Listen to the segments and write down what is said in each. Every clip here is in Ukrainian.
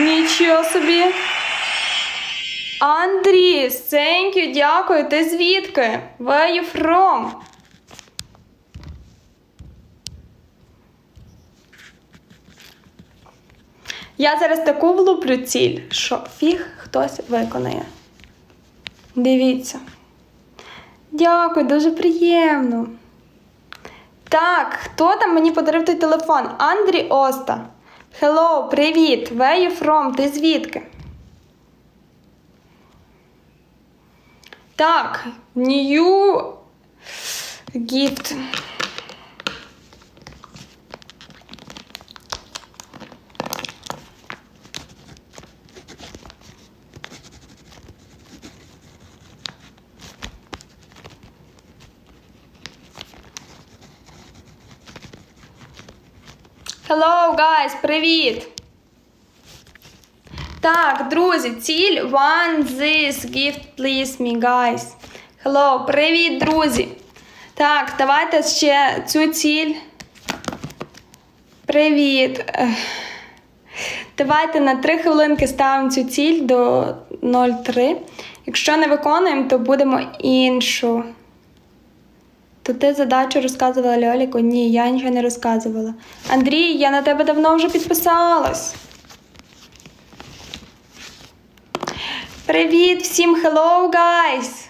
Нічого собі. Андрій, thank you, дякую. Ти звідки? Where you from? Я зараз таку влуплю ціль, що фіг хтось виконає. Дивіться. Дякую, дуже приємно. Так, хто там мені подарив той телефон? Андрій Оста. Hello, привіт. Where you from? Ти звідки? Так, new gift. Hello, guys, привіт! Так, друзі, ціль one this gift please me, guys. Hello, привіт, друзі! Так, давайте ще цю ціль. Привіт. Давайте на 3 хвилинки ставимо цю ціль до 0,3. Якщо не виконуємо, то будемо іншу. То ти задачу розказувала Льоліку? Ні, я нічого не розказувала. Андрій, я на тебе давно вже підписалась. Привіт всім, hello, guys!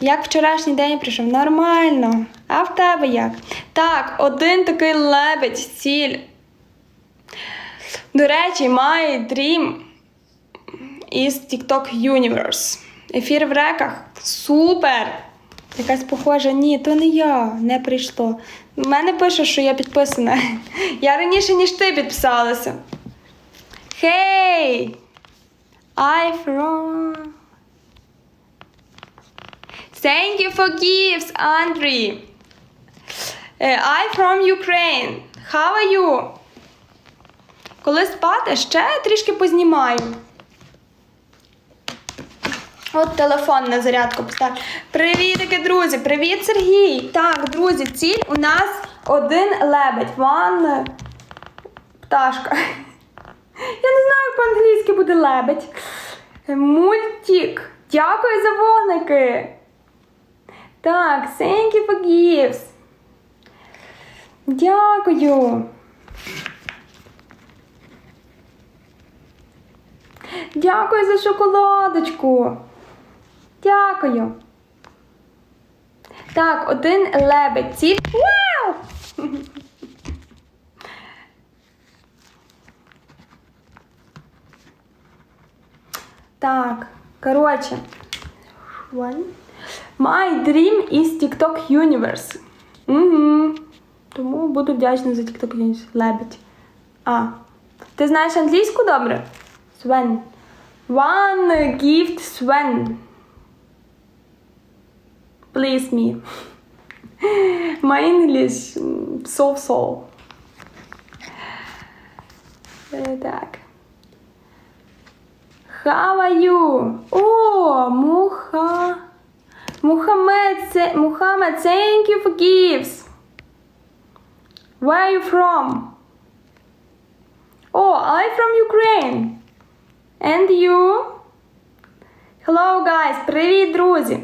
Як вчорашній день прийшов? Нормально. А в тебе як? Так, один такий лебедь, ціль. До речі, my dream is TikTok Universe. Ефір в реках. Супер! Якась похожа, ні, то не я, не прийшло. У мене пише, що я підписана. Я раніше, ніж ти підписалася. Hey! I from. Thank you for gifts, Andrei. Uh, I from Ukraine. How are you? Коли спати, ще трішки познімаю. От телефон на зарядку поставлю. Привітики, друзі! Привіт, Сергій! Так, друзі, ціль у нас один лебедь. Ван пташка. Я не знаю, по-англійськи буде лебедь. Мультик. Дякую за вогники. Так, thank you for gifts. Дякую. Дякую за шоколадочку. Дякую. Так, один лебедь. Ці... Вау! Так, коротше. My dream is TikTok Universe. Угу. Тому буду вдячна за TikTok Universe. Лебедь. А. Ти знаєш англійську добре? Sven. One gift Sven. Please me. My English so-so. Е, Так. How are you? О, Муха. Мухаммед, Мухаммед, thank you for gifts. Where are you from? Oh, I'm from Ukraine. And you? Hello, guys! Привіт, друзі!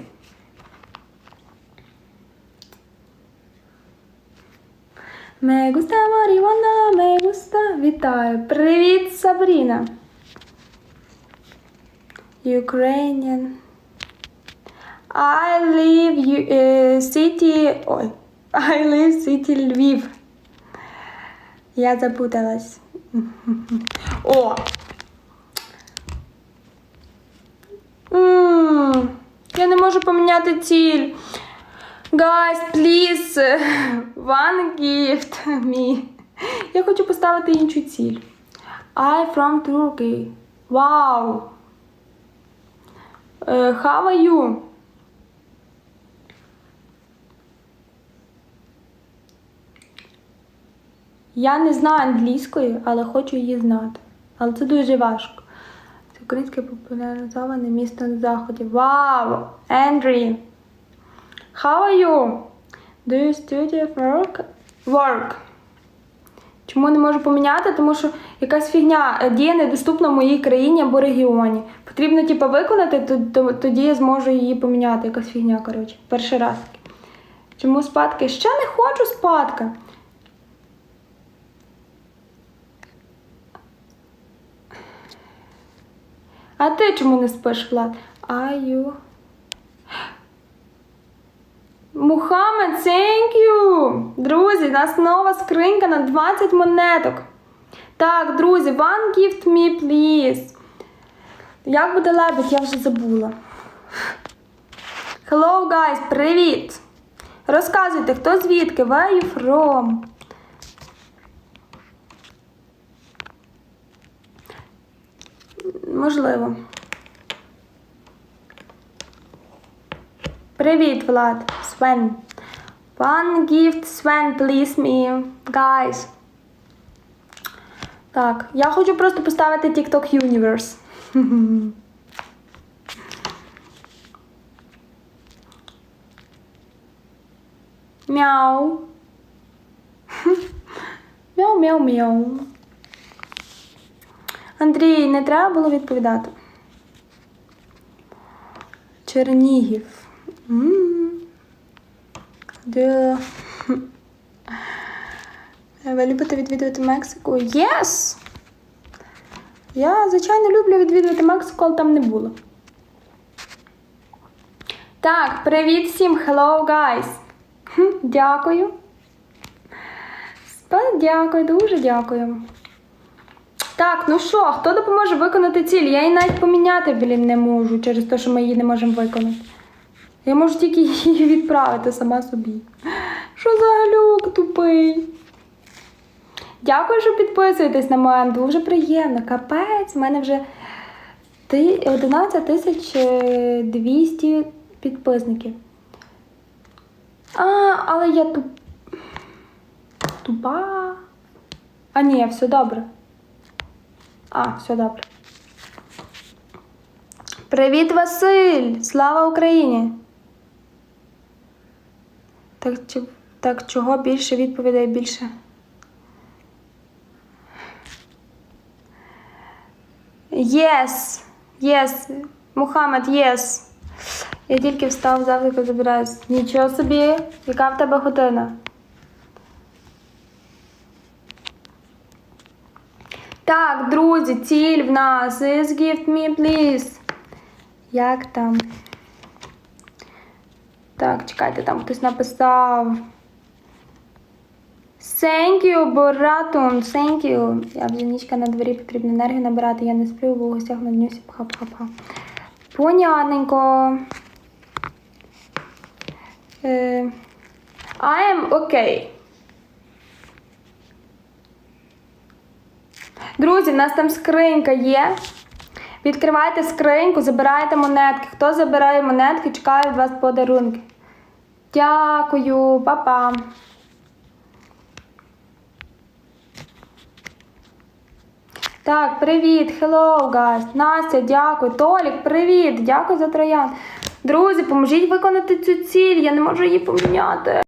Me gusta marihuana, me gusta. Вітаю. Привіт, Сабріна. Ukrainian. I live е, city. Ой. I live city Львів. Я запуталась. О! М, Я не можу поміняти ціль. Guys, please, one gift me. Я хочу поставити іншу ціль. I from Turkey. Wow. Е, How are you? Я не знаю англійської, але хочу її знати. Але це дуже важко. Це українське популяризоване місто на заході. Вау! Андрій! How are you? Do you study work? Work. Чому не можу поміняти? Тому що якась фігня е, дія недоступна в моїй країні або регіоні. Потрібно, типу, виконати, то, то, тоді я зможу її поміняти. Якась фігня, коротше. Перший раз. Чому спадки? Ще не хочу спадки. А ти чому не спиш, Влад? Аю. Мухаммед, thank you! Друзі, у нас нова скринька на 20 монеток. Так, друзі, one gift me, please. Як буде лебедь, я вже забула. Hello, guys, привіт! Розказуйте, хто звідки? Where you from? Можливо. Привіт, Влад. Свен. One gift, Sven, please me. Guys. Так, я хочу просто поставити TikTok Universe. Мяу. Мяу, мяу, мяу. Андрій, не треба було відповідати. Чернігів. М. Де? Ви любите відвідувати Мексику? Yes! Я, звичайно, люблю відвідувати Мексику, але там не було. Так, привіт всім, hello, guys! Дякую. Дякую, дуже дякую. Так, ну що, хто допоможе виконати ціль? Я її навіть поміняти, блін, не можу через те, що ми її не можемо виконати. Я можу тільки її відправити сама собі. Що за глюк тупий? Дякую, що підписуєтесь на мене. Дуже приємно. Капець, в мене вже ти- 11 тисяч е, 200 підписників. А, але я туп... тупа. А ні, все добре. А, все добре. Привіт, Василь! Слава Україні! Так, так чого більше відповідей більше? Yes! Yes! Мухаммед, yes! Я тільки встав, завтра забираюсь. Нічого собі, яка в тебе година? Так, друзі, ціль в нас is gift me, please. Як там? Так, чекайте, там хтось написав. Thank you, Боратун, thank you. Я вже нічка на дворі потрібно енергію набирати. Я не сплю в гостях на днюсі. Пха-пха-пха. Понятненько. Е, I am okay. Друзі, в нас там скринька є. Відкривайте скриньку, забирайте монетки. Хто забирає монетки, чекаю від вас подарунки. Дякую, па-па. Так, привіт, hello, guys. Настя, дякую. Толік, привіт, дякую за троян. Друзі, поможіть виконати цю ціль, я не можу її поміняти.